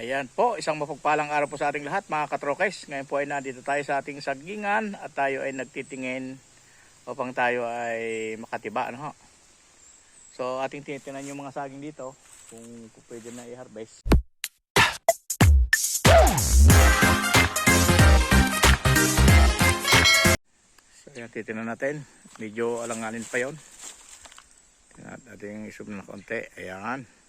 Ayan po, isang mapagpalang araw po sa ating lahat mga katrokes. Ngayon po ay nandito tayo sa ating sagingan at tayo ay nagtitingin upang tayo ay makatiba. Ano ho? So ating tinitingnan yung mga saging dito kung, pwede na i-harvest. So yan, titingnan natin. Medyo alanganin pa yon. Tingnan natin i-zoom na konti. Ayan.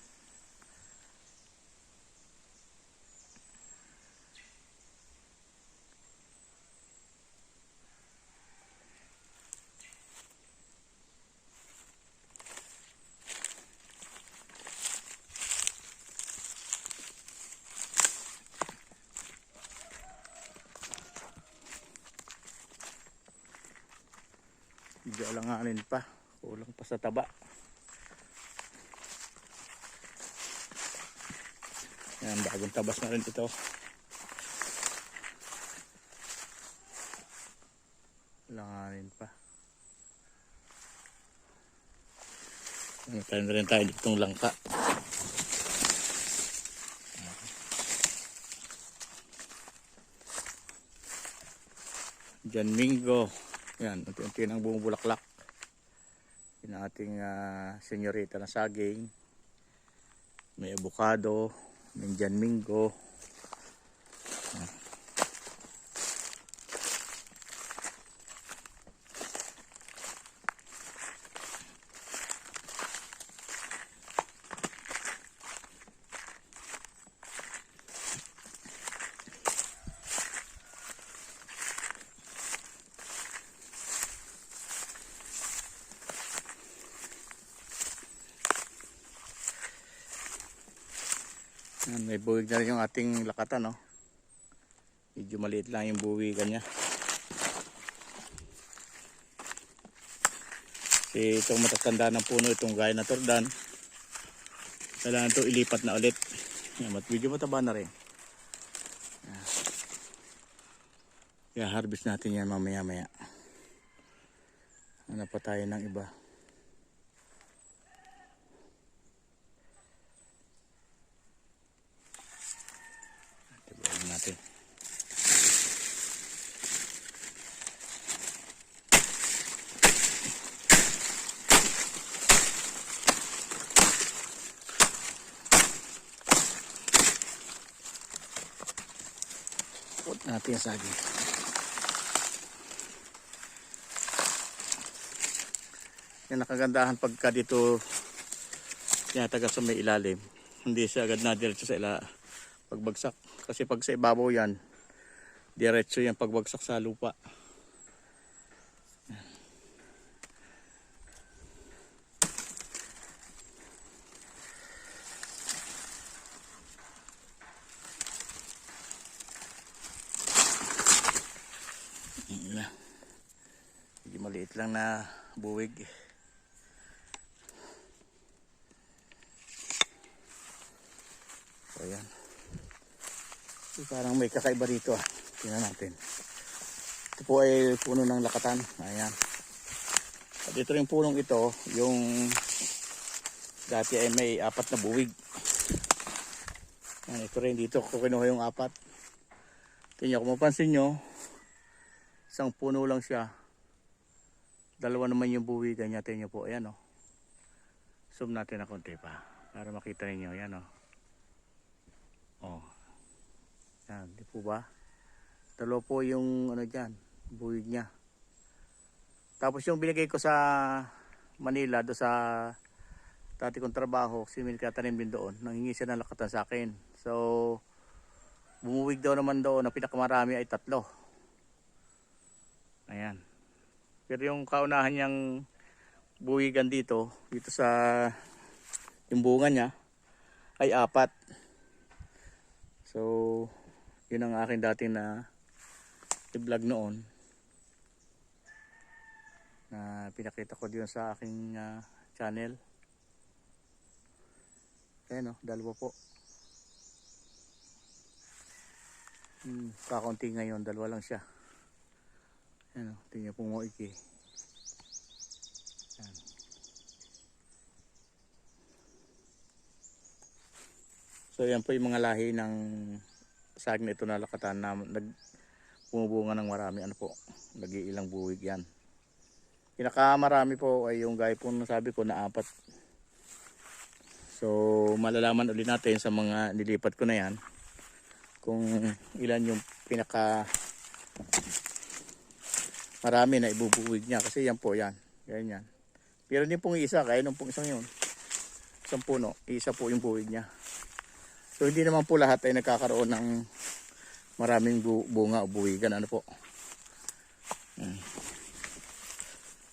Medyo alanganin pa. Kulang pa sa taba. Yan, bagong tabas na rin ito. Alanganin pa. Tayo na rin tayo ditong langka. Jan Mingo. Yan, unti-unti nang bumubulaklak. Yung ating ah, senyorita na saging. May avocado, may Mingo. Yan, may buwig na rin yung ating lakatan, no? Medyo maliit lang yung buwigan niya. Kasi itong matatanda ng puno, itong gaya na tordan, kailangan ito ilipat na ulit. Yan, medyo mataba na rin. Yan. Harvest natin yan mamaya maya. Ano pa tayo ng iba. Natin saging. Yan nakagandahan pagka dito tinataga sa may ilalim. Hindi siya agad na diretso sa ila pagbagsak. Kasi pag sa ibabaw yan, diretso yan pagbagsak sa lupa. Maliit lang na buwig. So yan. So, parang may kakaiba dito ah. Tingnan natin. Ito po ay puno ng lakatan. Ayan. At ito rin punong ito, yung dati ay may apat na buwig. Ayan, ito rin dito ko kinuha yung apat. Tingnan kung mapansin nyo, isang puno lang siya. Dalawa naman yung buwigan niya. Tingnan po, ayan o. Zoom natin na konti pa. Para makita ninyo, ayan o. Oh. Yan, di po ba? Dalawa po yung ano diyan, buwig niya. Tapos yung binigay ko sa Manila do sa dati kong trabaho, si Mil katanim din doon. Nanghingi siya ng lakatan sa akin. So, bumuwig daw naman doon na pinakamarami ay tatlo. Ayan. Pero yung kaunahan niyang buwigan dito, dito sa yung bunga niya, ay apat. So, yun ang akin dating na i-vlog noon. Na pinakita ko diyon sa aking ah, channel. Ayan o, dalawa po. Hmm, kakaunti ngayon, dalawa lang siya. Ayan o, tingnan po mo iki. Ayan. So yan po yung mga lahi ng saging na ito na lakatan na nag bumubunga ng marami. Ano po, nag-iilang buwig yan. Pinakamarami po ay yung gaya po na sabi ko na apat. So malalaman ulit natin sa mga nilipat ko na yan kung ilan yung pinaka marami na ibubuwig niya kasi yan po yan. Yan yan. Pero hindi pong isa, kaya nung pong isang yun. Isang puno, isa po yung buwig niya. So hindi naman po lahat ay nagkakaroon ng maraming bu- bunga o buwigan. Ano po? Hmm.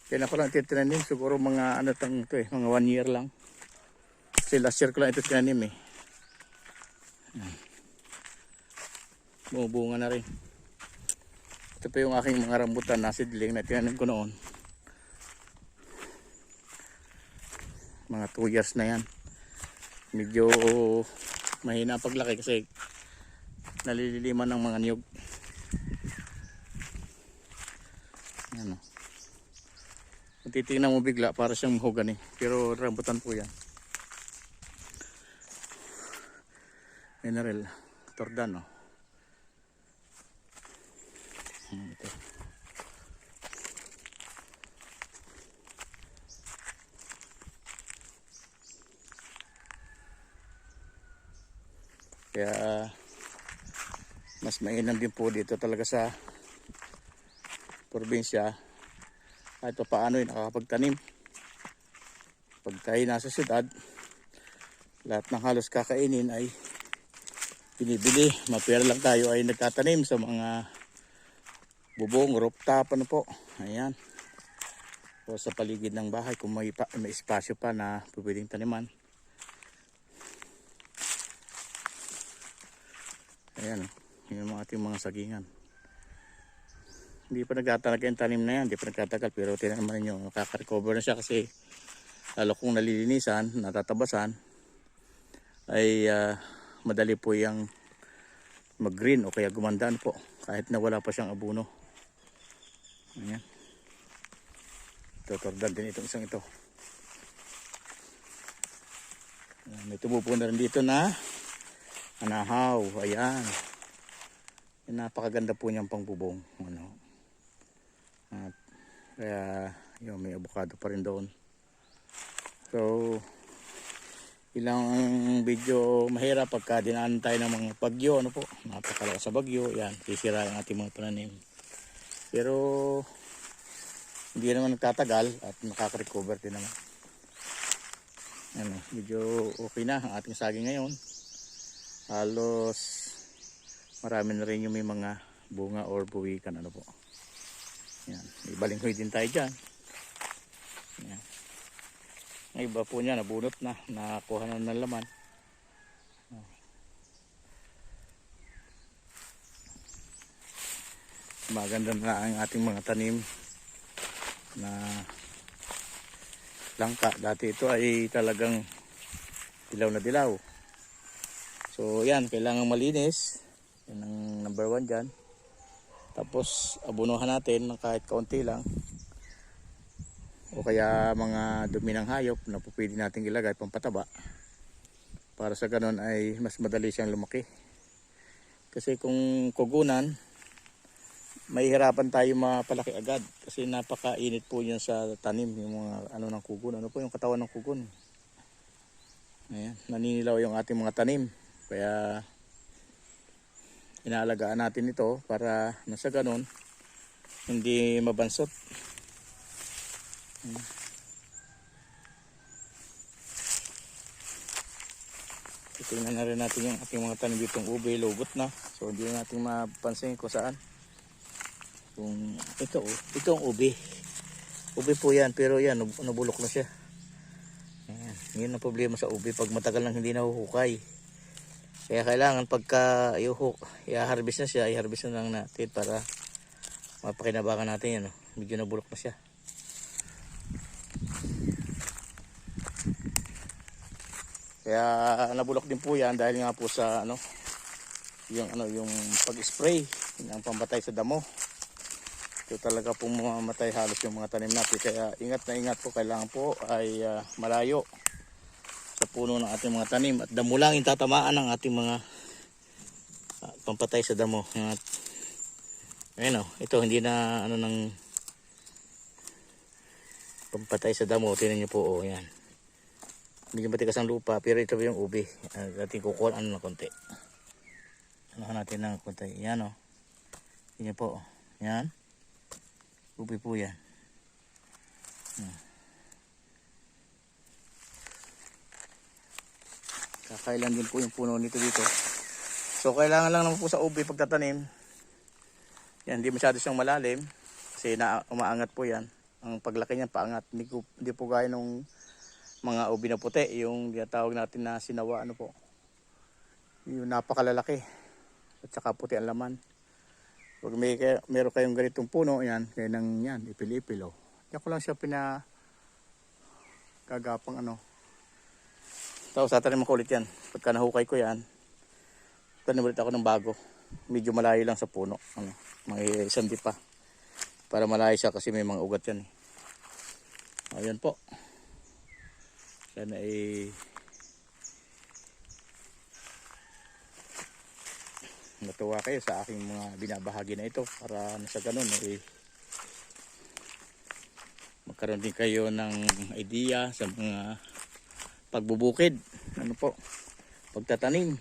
Kailan ko lang titinanim, siguro mga ano tang ito eh, mga one year lang. Kasi last year ko lang ito tinanim eh. Hmm. Bumubunga na rin. Ito pa yung aking mga rambutan na seedling na tinanim ko noon. Mga 2 years na yan. Medyo mahina paglaki kasi nalililiman ng mga niyog. Yan o. Kung mo bigla, para siyang mahogany. Pero rambutan po yan. Mineral. Tordano. Kaya mas mainam din po dito talaga sa probinsya pa paano yung nakakapagtanim. Pag nasa syudad, lahat ng halos kakainin ay binibili. Mapera lang tayo ay nagtatanim sa mga bubong, rooftop, ano po. Ayan. O sa paligid ng bahay kung may, may espasyo pa na pwedeng taniman. Ayan, yun mga ating mga sagingan. Hindi pa nagtatagal yung tanim na yan, hindi pa nagtatagal. Pero tinan naman ninyo, nakaka-recover na siya kasi lalo kung nalilinisan, natatabasan, ay ah, madali po yung mag-green o kaya gumandaan po kahit na wala pa siyang abuno. Ayan. Tutordan din itong isang ito. May tubo po na rin dito na anahaw. Ayan. Yan, napakaganda po niyang pangbubong. Ano. At, kaya yun, may avocado pa rin doon. So, ilang video mahirap pagka dinaan tayo ng mga bagyo. Ano po? Napakalakas sa bagyo. Yan, sisira ang ating mga pananim. Pero, hindi naman nagtatagal at nakaka-recover din naman. Ano, medyo okay na ang ating saging ngayon. Halos marami na rin yung may mga bunga or buwikan ano po. Yan, may balinghoy din tayo dyan. Yan. Ang iba po niya nabunot na, nakakuha na ng laman. Maganda na ang ating mga tanim na langka. Dati ito ay talagang dilaw na dilaw. So yan, kailangan malinis. Yan ang number one dyan. Tapos abunuhan natin ng kahit kaunti lang. O kaya mga dumi ng hayop na po pwede natin ilagay pampataba. Para sa ganun ay mas madali siyang lumaki. Kasi kung kugunan, mahihirapan tayo mapalaki agad kasi napakainit po yun sa tanim yung mga ano ng kugon ano po yung katawan ng kugon ayan naninilaw yung ating mga tanim kaya inaalagaan natin ito para nasa ganon hindi mabansot Ayan. Tingnan na rin natin yung ating mga tanim ditong ube, lugot na. So hindi na natin mapansin kung saan. Kung ito oh, ito ang ube. Ube po yan, pero yan, nab- nabulok na siya. Ayan, yun ang problema sa ube pag matagal nang hindi nahuhukay. Kaya kailangan pagka iuhuk, i-harvest na siya, i-harvest na lang natin para mapakinabangan natin yan. Medyo nabulok na siya. Kaya nabulok din po yan dahil nga po sa ano, yung ano yung pag-spray ng pambatay sa damo. Ito talaga pong mamamatay halos yung mga tanim natin. Kaya ingat na ingat po. Kailangan po ay ah, malayo puno ng ating mga tanim at damo lang yung tatamaan ng ating mga ah, pampatay sa damo. At, ayun o, ito hindi na ano ng pampatay sa damo. Tingnan niyo po, oh, yan. Medyo matigas ang lupa, pero ito yung ubi. Uh, ating kukuha ano na konti. Ano natin ng konti. Yan o. Tingnan po, oh. yan. Ubi po yan. Kakailan din po yung puno nito dito. So kailangan lang naman po sa ubi pagtatanim. Yan, hindi masyado siyang malalim. Kasi na, umaangat po yan. Ang paglaki niyan paangat. Hindi, ko, hindi po gaya nung mga ubi na puti. Yung tinatawag natin na sinawa ano po. Yung napakalalaki. At saka puti ang laman. Pag may, meron kayong ganitong puno, yan, kaya nang yan, ipil-ipil oh. Ko lang siya pina kagapang ano, tapos tatanim ko ulit yan. Pagka nahukay ko yan, tanim ulit ako ng bago. Medyo malayo lang sa puno. Ano, mga isang di pa. Para malayo siya kasi may mga ugat yan. Eh. Ayan po. Sana ay natuwa kayo sa aking mga binabahagi na ito para sa ganun eh, magkaroon din kayo ng idea sa mga pagbubukid. Ano po? Pagtatanim.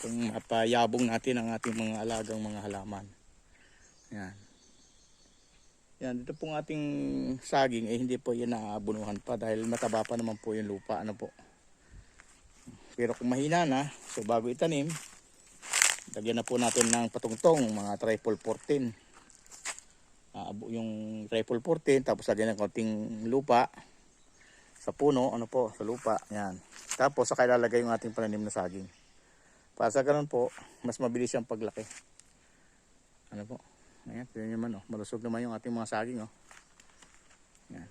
Kung mapayabong natin ang ating mga alagang mga halaman. Yan. Yan dito pong ating saging eh hindi po yan naaabunuhan pa dahil mataba pa naman po yung lupa ano po. Pero kung mahina na so bago itanim lagyan na po natin ng patungtong mga triple 14 Ah, abo- yung triple 14 tapos lagyan ng konting lupa sa puno, ano po, sa lupa, yan. Tapos saka ilalagay yung ating pananim na saging. Para sa ganun po, mas mabilis siyang paglaki. Ano po? Ayan, tingnan nyo naman, oh. malusog naman yung ating mga saging, oh. Yan.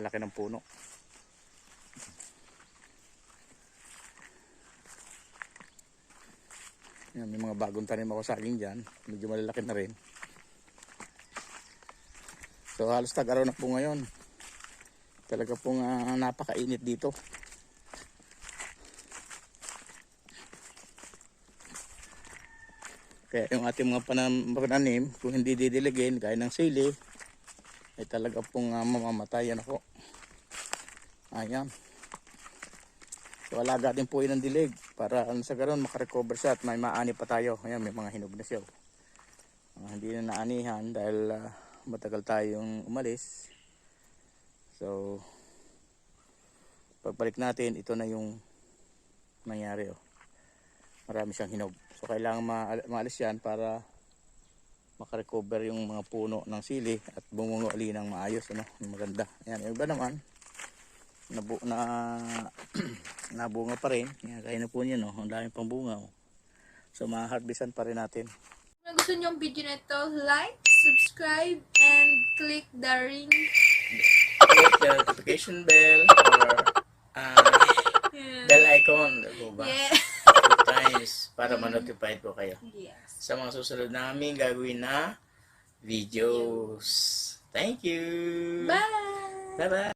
Laki ng puno. Yan, may mga bagong tanim ako saging dyan. Medyo malalaki na rin. So halos tag-araw na po ngayon. Talaga pong ah, napakainit dito. Kaya yung ating mga pananim, kung hindi didiligin, gaya ng sili, ay talaga pong uh, mamamatay. Yan ako. Ayan. So alaga din po yun ng dilig para ano, sa ganun makarecover siya at may maani pa tayo. Ayan, may mga hinog na siya. Ah, hindi na naanihan dahil ah, matagal tayong umalis. So, pagbalik natin, ito na yung nangyari. Oh. Marami siyang hinog. So, kailangan ma- maalis yan para makarecover yung mga puno ng sili at bumungo uli ng maayos. Ano? Maganda. Yan. Yung iba naman, nabu na nabunga pa rin. Yan, kaya na po niya, no? Ang dami pang bunga. Oh. So, maharbisan pa rin natin. Kung gusto niyo ang video na ito, like, subscribe, and click the ring. The notification bell or uh, Yeah. bell icon. Ano ba? Yeah. Two times para ma-notify ko kayo Yes. sa mga susunod namin gagawin na videos. Thank you! Bye! Bye-bye!